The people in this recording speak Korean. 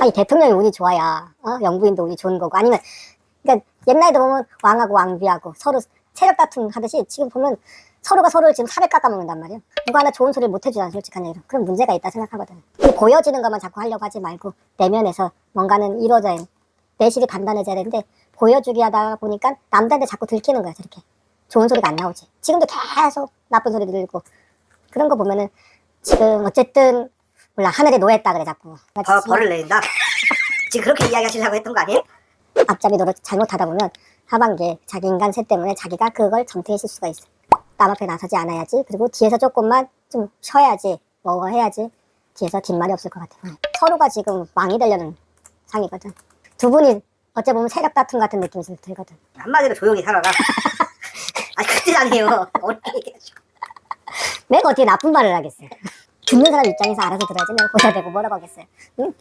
아니 대통령이 운이 좋아야 어? 영부인도 운이 좋은 거고 아니면 그러니까 옛날에도 보면 왕하고 왕비하고 서로 세력 다툼 하듯이 지금 보면 서로가 서로를 지금 사백 깎아먹는단 말이야. 누가 하나 좋은 소리를 못 해주잖아 솔직한 얘기로. 그럼 문제가 있다 생각하거든. 보여지는 것만 자꾸 하려고 하지 말고 내면에서 뭔가는 이루어져야 돼. 내실이 단단해져야 되는데 보여주기 하다 보니까 남들한테 자꾸 들키는 거야 저렇게. 좋은 소리가 안 나오지. 지금도 계속 나쁜 소리 들고. 그런 거 보면은 지금 어쨌든 몰라 하늘에 노했다 그래 자꾸 벌, 벌을 내린다. 지금 그렇게 이야기하시려고 했던 거 아니에요? 앞잡이 노릇 잘못하다 보면 하반기에 자기 인간세 때문에 자기가 그걸 점토했을 수가 있어. 남 앞에 나서지 않아야지. 그리고 뒤에서 조금만 좀 쉬어야지. 뭐 해야지. 뒤에서 뒷말이 없을 것 같아. 응. 서로가 지금 왕이 되려는 상이거든. 두 분이 어째 보면 세력 다툼 같은 느낌이 좀 들거든. 한마디로 조용히 살아라. 아니, 그때 아니에요. 어렵게 얘기하시고. 내가 어떻게 나쁜 말을 하겠어요. 듣는 사람 입장에서 알아서 들어야지. 내가 고자 대고 뭐라고 하겠어요. 응?